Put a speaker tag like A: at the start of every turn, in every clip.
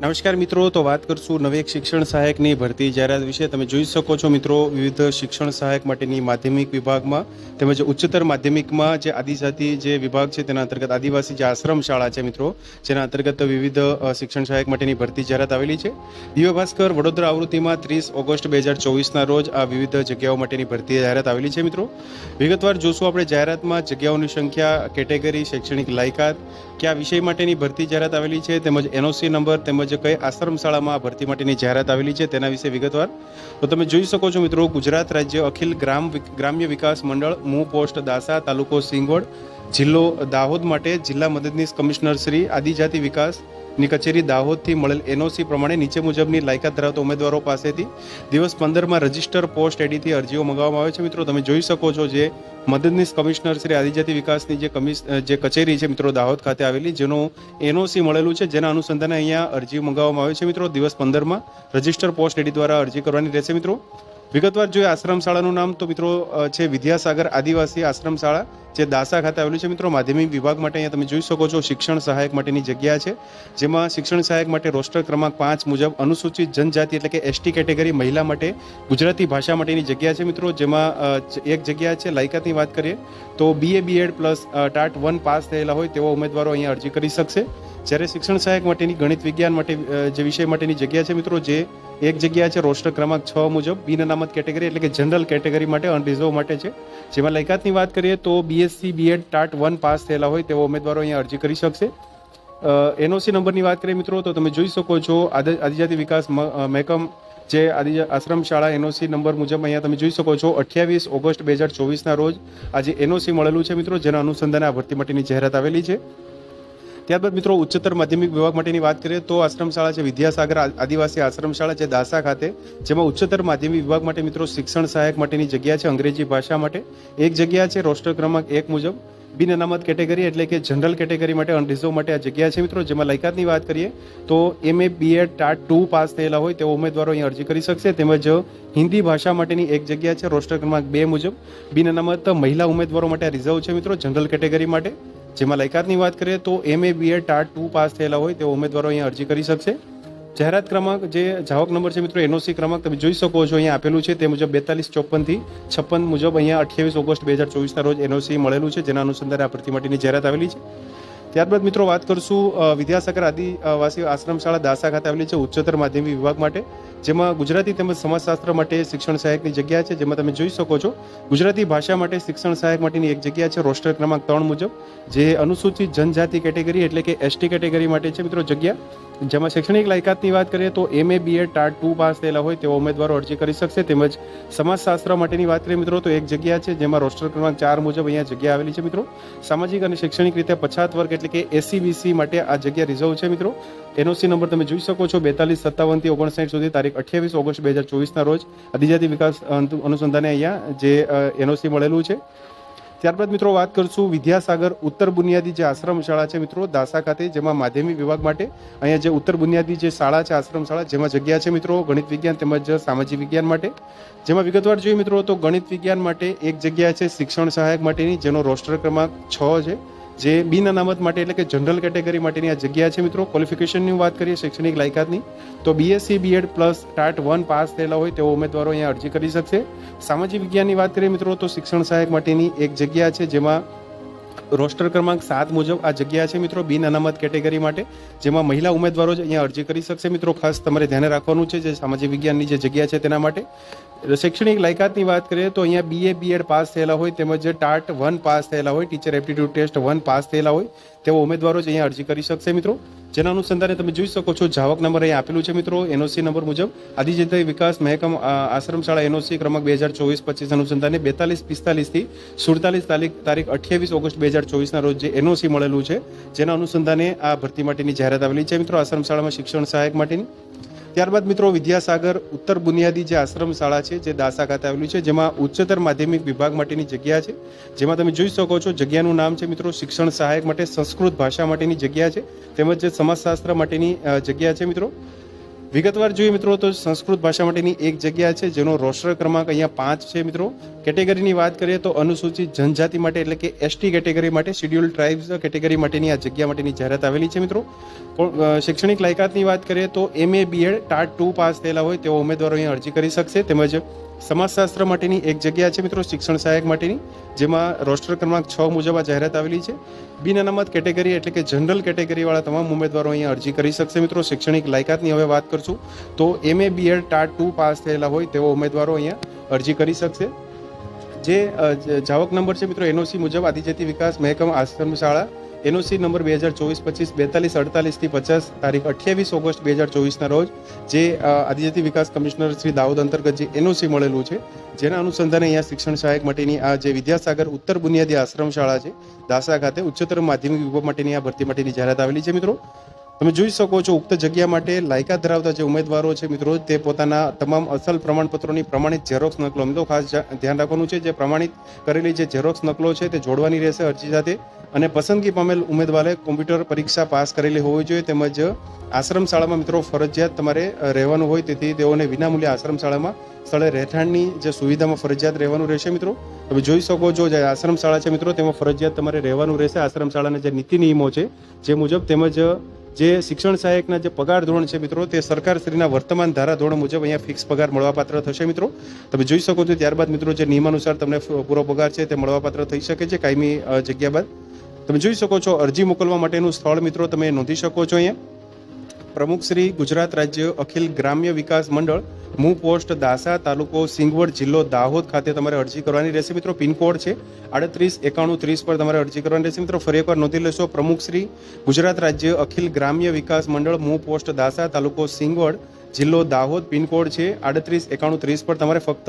A: નમસ્કાર મિત્રો, તો વાત કરશું નવી એક શિક્ષણ સહાયકની ભરતી જાહેરાત વિશે. તમે જોઈ શકો છો મિત્રો, વિવિધ શિક્ષણ સહાયક માટેની માધ્યમિક વિભાગમાં તેમજ ઉચ્ચતર માધ્યમિકમાં જે આદિજાતિ જે વિભાગ છે તેના અંતર્ગત આદિવાસી જે આશ્રમ શાળા છે મિત્રો, જેના અંતર્ગત વિવિધ શિક્ષણ સહાયક માટેની ભરતી જાહેરાત આવેલી છે. દિવ્ય ભાસ્કર વડોદરા આવૃત્તિમાં ત્રીસ ઓગસ્ટ બે હજાર ચોવીસના રોજ આ વિવિધ જગ્યાઓ માટેની ભરતી જાહેરાત આવેલી છે મિત્રો. વિગતવાર જોશું આપણે જાહેરાતમાં જગ્યાઓની સંખ્યા, કેટેગરી, શૈક્ષણિક લાયકાત, કયા વિષય માટેની ભરતી જાહેરાત આવેલી છે, તેમજ એનઓસી નંબર, તેમજ કઈ આશ્રમ શાળામાં આ ભરતી માટેની જાહેરાત આવેલી છે તેના વિશે વિગતવાર. તો તમે જોઈ શકો છો મિત્રો, ગુજરાત રાજ્ય અખિલ ગ્રામ ગ્રામ્ય વિકાસ મંડળ, મૂ પોસ્ટ દાસા, તાલુકો સિંગવડ જિલ્લો દાહોદ માટે જિલ્લા મદદનીશ કમિશનર શ્રી આદિજાતિ વિકાસની કચેરી દાહોદથી મળેલ એનઓસી પ્રમાણે નીચે મુજબની લાયકાત ધરાવતા ઉમેદવારો પાસેથી દિવસ પંદરમાં રજિસ્ટર પોસ્ટ એડીથી અરજીઓ મંગાવવામાં આવે છે. મિત્રો, તમે જોઈ શકો છો જે મદદનીશ કમિશનર શ્રી આદિજાતિ વિકાસની જે કમિશ જે કચેરી છે, મિત્રો, દાહોદ ખાતે આવેલી, જેનું એનઓસી મળેલું છે, જેના અનુસંધાને અહીંયા અરજી મંગાવવામાં આવે છે, મિત્રો. દિવસ પંદરમાં રજિસ્ટર પોસ્ટ એડી દ્વારા અરજી કરવાની રહેશે, મિત્રો. વિગતવાર જોઈએ આશ્રમ શાળાનું નામ, તો મિત્રો છે વિદ્યાસાગર આદિવાસી આશ્રમ શાળા જે દાસા ખાતે આવેલું છે. મિત્રો, માધ્યમિક વિભાગ માટે અહીંયા તમે જોઈ શકો છો શિક્ષણ સહાયક માટેની જગ્યા છે, જેમાં શિક્ષણ સહાયક માટે રોસ્ટર ક્રમાંક પાંચ મુજબ અનુસૂચિત જનજાતિ એટલે કે એસટી કેટેગરી મહિલા માટે ગુજરાતી ભાષા માટેની જગ્યા છે, મિત્રો, જેમાં એક જગ્યા છે લાયકાતની વાત કરીએ, તો BA BEd plus TAT one pass થયેલા હોય તેવા ઉમેદવારો અહીંયા અરજી કરી શકશે. જ્યારે શિક્ષણ સહાયક માટેની ગણિત વિજ્ઞાન માટે જે વિષય માટેની જગ્યા છે મિત્રો, જે એક જગ્યા છે રોસ્ટર ક્રમાંક છ મુજબ બિન અનામત કેટેગરી એટલે કે જનરલ કેટેગરી માટે, અનરિઝર્વ માટે છે. જેમાં લાયકાતની વાત કરીએ તો BSc BEd TAT one pass થયેલા હોય તેવા ઉમેદવારો અહીંયા અરજી કરી શકશે. એનઓસી નંબરની વાત કરીએ મિત્રો, તો તમે જોઈ શકો છો આદિ, આદિજાતિ વિકાસ મહેકમ જે આદિ, આશ્રમ શાળા એનઓસી નંબર મુજબ અહીંયા તમે જોઈ શકો છો, અઠ્યાવીસ ઓગસ્ટ બે હજાર ચોવીસના રોજ આજે એનઓસી મળેલું છે મિત્રો, જેના અનુસંધાને આ ભરતી માટેની જાહેરાત આવેલી છે. ત્યારબાદ મિત્રો ઉચ્ચતર માધ્યમિક વિભાગ માટેની વાત કરીએ તો આશ્રમ શાળા છે, વિદ્યાસાગર આદિવાસી આશ્રમ શાળા છે, દાસા ખાતે, જેમાં ઉચ્ચતર માધ્યમિક વિભાગ માટે મિત્રો શિક્ષણ સહાયક માટેની જગ્યા છે, અંગ્રેજી ભાષા માટે. એક જગ્યા છે, રોસ્ટર ક્રમાંક એક મુજબ. બિન અનામત કેટેગરી એટલે કે જનરલ કેટેગરી માટે અનરિઝર્વ માટે આ જગ્યા છે મિત્રો. જેમાં લાયકાતની વાત કરીએ તો MA BEd TAT two pass થયેલા હોય તેવા ઉમેદવારો અહીં અરજી કરી શકશે. તેમજ હિન્દી ભાષા માટેની એક જગ્યા છે, રોસ્ટર ક્રમાંક બે મુજબ. બિન અનામત મહિલા ઉમેદવારો માટે રિઝર્વ છે મિત્રો, જનરલ કેટેગરી માટે. જેમાં લાયકાતની વાત કરીએ તો M A BEd TAT two pass થયેલા હોય તેવા ઉમેદવારો અહીંયા અરજી કરી શકશે. જાહેરાત ક્રમાંક જે જાવક નંબર છે મિત્રો એનઓસી ક્રમાંક તમે જોઈ શકો છો અહીંયા આપેલું છે. તે મુજબ બેતાલીસ ચોપનથી છપ્પન મુજબ અહીંયા અઠ્યાવીસ ઓગસ્ટ બે હજાર ચોવીસના રોજ એનઓસી મળેલું છે, જેના અનુસંધાને આ ભરતી માટેની જાહેરાત આવેલી છે. ત્યારબાદ મિત્રો વાત કરશું વિદ્યાસાગર આદિવાસી આશ્રમ શાળા દાસા ખાતે આવેલી છે ઉચ્ચતર માધ્યમિક વિભાગ માટે, જેમાં ગુજરાતી તેમજ સમાજશાસ્ત્ર માટે શિક્ષણ સહાયકની જગ્યા છે, જેમાં તમે જોઈ શકો છો. ગુજરાતી ભાષા માટે શિક્ષણ સહાયક માટેની એક જગ્યા છે, રોસ્ટર ક્રમાંક ત્રણ મુજબ, જે અનુસૂચિત જનજાતિ કેટેગરી એટલે કે એસટી કેટેગરી માટે છે મિત્રો જગ્યા. જેમાં શૈક્ષણિક લાયકાતની વાત કરીએ તો MA BEd TAT two pass થયેલા હોય તેવા ઉમેદવારો અરજી કરી શકશે. તેમજ સમાજશાસ્ત્ર માટેની વાત કરીએ મિત્રો, તો એક જગ્યા છે જેમાં રોસ્ટર ક્રમાંક ચાર મુજબ અહીંયા જગ્યા આવેલી છે મિત્રો. સામાજિક અને શૈક્ષણિક રીતે પછાત વર્ગ એટલે કે એસીબીસી માટે આ જગ્યા રિઝર્વ છે મિત્રો. એનઓસી નંબર તમે જોઈ શકો છો, બેતાલીસ સત્તાવનથી ઓગણસાઠ સુધી તારીખ અઠ્યાવીસ ઓગસ્ટ બે હજાર ચોવીસના રોજ આદિજાતિ વિકાસ અનુસંધાને અહીંયા જે એનઓસી મળેલું છે. ત્યારબાદ મિત્રો વાત કરશું વિદ્યાસાગર ઉત્તર બુનિયાદી જે આશ્રમ શાળા છે મિત્રો, દાસા ખાતે, જેમાં માધ્યમિક વિભાગ માટે અહીંયા જે ઉત્તર બુનિયાદી જે શાળા છે, આશ્રમ શાળા, જેમાં જગ્યા છે મિત્રો, ગણિત વિજ્ઞાન તેમજ સામાજિક વિજ્ઞાન માટે. જેમાં વિગતવાર જોઈએ મિત્રો, તો ગણિત વિજ્ઞાન માટે એક જગ્યા છે શિક્ષણ સહાયક માટેની, જેનો રોસ્ટર ક્રમાંક છ છે. જે બિન અનામત માટે એટલે કે જનરલ કેટેગરી માટેની આ જગ્યા છે મિત્રો. ક્વોલિફિકેશનની વાત કરીએ, શૈક્ષણિક લાયકાતની, તો BSc BEd plus TAT one pass થયેલા હોય તેવો ઉમેદવારો અહીંયા અરજી કરી શકશે. સામાજિક વિજ્ઞાનની વાત કરીએ મિત્રો, તો શિક્ષણ સહાયક માટેની એક જગ્યા છે જેમાં રોસ્ટર ક્રમાંક સાત મુજબ આ જગ્યા છે મિત્રો, બિન અનામત કેટેગરી માટે, જેમાં મહિલા ઉમેદવારો જ અહીંયા અરજી કરી શકશે. મિત્રો, ખાસ તમારે ધ્યાને રાખવાનું છે જે સામાજિક વિજ્ઞાનની જે જગ્યા છે તેના માટે. શૈક્ષણિક લાયકાતની વાત કરીએ તો અહીંયા બીએ બીએડ પાસ થયેલા હોય, તેમજ ટાટ વન પાસ થયેલા હોય, teacher aptitude test one pass થયેલા હોય તેવા ઉમેદવારો જ અહીંયા અરજી કરી શકશે, મિત્રો. જેના અનુસંધાને તમે જોઈ શકો છો, જાવક નંબર અહીં આપેલું છે, મિત્રો. એનઓસી નંબર મુજબ આદિજાતિ વિકાસ મહેકમ આશ્રમશાળા એનઓસી ક્રમાંક બે હજાર ચોવીસ પચીસ અનુસંધાને બેતાલીસ પિસ્તાલીસથી સુડતાલીસ તારીખ તારીખ અઠ્યાવીસ ઓગસ્ટ બે હજાર ચોવીસના રોજ જે એનઓસી મળેલું છે, જેના અનુસંધાને આ ભરતી માટેની જાહેરાત આવેલી છે, મિત્રો. આશ્રમ શાળામાં શિક્ષણ સહાયક માટેની ત્યારબાદ મિત્રો વિદ્યાસાગર ઉત્તર બુનિયાદી જે આશ્રમ શાળા છે, જે દાસા ખાતે આવેલી છે, જેમાં ઉચ્ચતર માધ્યમિક વિભાગ માટેની જગ્યા છે. જેમાં તમે જોઈ શકો છો, જગ્યાનું નામ છે મિત્રો શિક્ષણ સહાયક માટે સંસ્કૃત ભાષા માટેની જગ્યા છે. તેમજ સમાજશાસ્ત્ર માટેની જગ્યા છે મિત્રો. વિગતવાર જોઈએ મિત્રો તો સંસ્કૃત ભાષા માટેની એક જગ્યા છે, જેનો રોસ્ટર ક્રમાંક અહીંયા પાંચ છે મિત્રો. કેટેગરીની વાત કરીએ તો અનુસૂચિત જનજાતિ માટે એટલે કે એસટી કેટેગરી માટે, શિડ્યુલ ટ્રાઇબ્સ કેટેગરી માટેની આ જગ્યા માટેની જાહેરાત આવેલી છે મિત્રો. શૈક્ષણિક લાયકાતની વાત કરીએ તો MA BEd TAT two pass થયેલા હોય તેઓ ઉમેદવારો અહીંયા અરજી કરી શકશે. તેમજ સમાજશાસ્ત્ર માટેની એક જગ્યા છે મિત્રો શિક્ષણ સહાયક માટેની, જેમાં રોસ્ટર ક્રમાંક છ મુજબ આ જાહેરાત આવેલી છે. બિન અનામત કેટેગરી એટલે કે જનરલ કેટેગરીવાળા તમામ ઉમેદવારો અહીંયા અરજી કરી શકશે મિત્રો. શૈક્ષણિક લાયકાતની હવે વાત કરશું. તો MA, BEd, TAT two pass થયેલા હોય તેવા ઉમેદવારો અહીંયા અરજી કરી શકશે. જે જાવક નંબર છે મિત્રો એનઓસી મુજબ આદિજાતિ વિકાસ મહેકમ આશ્રમ શાળા એનઓસી નંબર બે હજાર ચોવીસ પચીસ બેતાલીસ અડતાલીસથી પચાસ તારીખ અઠ્યાવીસ ઓગસ્ટ બે હજાર ચોવીસના રોજ જે આદિજાતિ વિકાસ કમિશનર શ્રી દાઉદ અંતર્ગત જે એનઓસી મળેલું છે, જેના અનુસંધાને અહીંયા શિક્ષણ સહાયક માટેની આ જે વિદ્યાસાગર ઉત્તર બુનિયાદી આશ્રમ શાળા છે, દાસા ખાતે ઉચ્ચતર માધ્યમિક વિભાગ માટેની આ ભરતી માટેની જાહેરાત આવેલી છે મિત્રો. તમે જોઈ શકો છો ઉક્ત જગ્યા માટે લાયકાત ધરાવતા જે ઉમેદવારો છે, મિત્રો, તે પોતાના તમામ અસલ પ્રમાણપત્રોની પ્રમાણિત ઝેરોક્ષ નકલો. મિત્રો ખાસ ધ્યાન રાખવાનું છે, જે પ્રમાણિત કરેલી જે ઝેરોક્ષ નકલો છે, તે જોડવાની રહેશે અરજી સાથે. અને પસંદગી પામેલ ઉમેદવારે કોમ્પ્યુટર પરીક્ષા પાસ કરેલી હોવી જોઈએ, તેમજ આશ્રમ શાળામાં મિત્રો, ફરજિયાત તમારે રહેવાનું હોય, તેથી તેઓને વિનામૂલ્ય આશ્રમ શાળામાં સ્થળે રહેઠાણની જે સુવિધામાં ફરજિયાત રહેવાનું રહેશે, મિત્રો. તમે જોઈ શકો છો, જે આશ્રમ શાળા છે, મિત્રો, તેમાં ફરજિયાત તમારે રહેવાનું રહેશે. આશ્રમ શાળાના જે નીતિ નિયમો છે, જે મુજબ તેમજ જે શિક્ષણ સહાયકના જે પગાર ધોરણ છે મિત્રો, તે સરકારશ્રીના વર્તમાન ધારા ધોરણ મુજબ અહીંયા ફિક્સ પગાર મળવાપાત્ર થશે મિત્રો. તમે જોઈ શકો છો ત્યારબાદ મિત્રો જે નિયમાનુસાર તમને પૂરો પગાર છે તે મળવાપાત્ર થઈ શકે છે કાયમી જગ્યા બાદ. તમે જોઈ શકો છો અરજી મોકલવા માટેનું સ્થળ મિત્રો તમે નોંધી શકો છો અહીંયા. પ્રમુખ શ્રી ગુજરાત રાજ્ય અખિલ ગ્રામ્ય વિકાસ મંડળ, મૂ પોસ્ટ દાસા, તાલુકો સિંગવડ જિલ્લો દાહોદ ખાતે તમારે અરજી કરવાની રહેશે. મિત્રો, પિનકોડ છે આડત્રીસ, એકાણું, ત્રીસ પર તમારે અરજી કરવાની રહેશે. મિત્રો, ફરી એકવાર નોંધી લેશો, પ્રમુખ શ્રી ગુજરાત રાજ્ય અખિલ ગ્રામ્ય વિકાસ મંડળ, મૂ પોસ્ટ દાસા, તાલુકો સિંગવડ જિલ્લો દાહોદ પિનકોડ છે, આડત્રીસ, એકાણું, ત્રીસ પર તમારે ફક્ત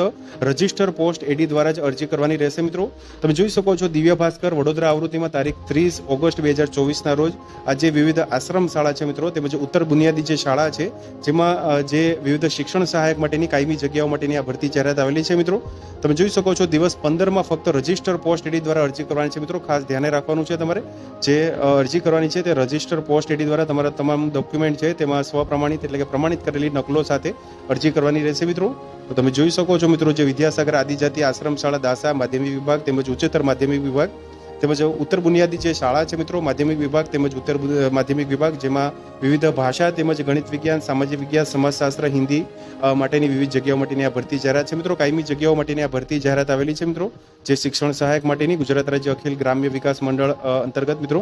A: રજિસ્ટર પોસ્ટ એડી દ્વારા જ અરજી કરવાની રહેશે મિત્રો. તમે જોઈ શકો છો દિવ્ય ભાસ્કર વડોદરા આવૃત્તિમાં તારીખ ત્રીસ ઓગસ્ટ બે હજાર ચોવીસના રોજ આજે વિવિધ આશ્રમ શાળા છે મિત્રો, તેમજ ઉત્તર બુનિયાદી જે શાળા છે, જેમાં જે વિવિધ શિક્ષણ સહાયક માટેની કાયમી જગ્યાઓ માટેની આ ભરતી જાહેરાત આવેલી છે મિત્રો. તમે જોઈ શકો છો દિવસ પંદરમાં ફક્ત રજિસ્ટર પોસ્ટ એડી દ્વારા અરજી કરવાની છે મિત્રો. ખાસ ધ્યાને રાખવાનું છે તમારે. જે અરજી કરવાની છે તે રજિસ્ટર પોસ્ટ એડી દ્વારા તમારા તમામ ડોક્યુમેન્ટ છે, તેમાં સ્વપ્રમાણિત એટલે કે પ્રમાણિત કરેલી નકલો સાથે અરજી કરવાની રહેશે મિત્રો. તો તમે જોઈ શકો છો મિત્રો જે વિદ્યાસાગર આદિજાતિ આશ્રમ શાળા દાસા માધ્યમિક વિભાગ તેમજ ઉચ્ચતર માધ્યમિક વિભાગ તેમજ ઉત્તર બુનિયાદી જે શાળા છે મિત્રો માધ્યમિક વિભાગ તેમજ ઉત્તર માધ્યમિક વિભાગ જેમાં વિવિધ ભાષા તેમજ ગણિત વિજ્ઞાન, સામાજિક વિજ્ઞાન, સમાજશાસ્ત્ર, હિન્દી માટેની વિવિધ જગ્યાઓ માટેની આ ભરતી જાહેરાત છે મિત્રો. કાયમી જગ્યાઓ માટેની આ ભરતી જાહેરાત આવેલી છે મિત્રો. જે શિક્ષણ સહાયક માટેની ગુજરાત રાજ્ય અખિલ ગ્રામ્ય વિકાસ મંડળ અંતર્ગત મિત્રો.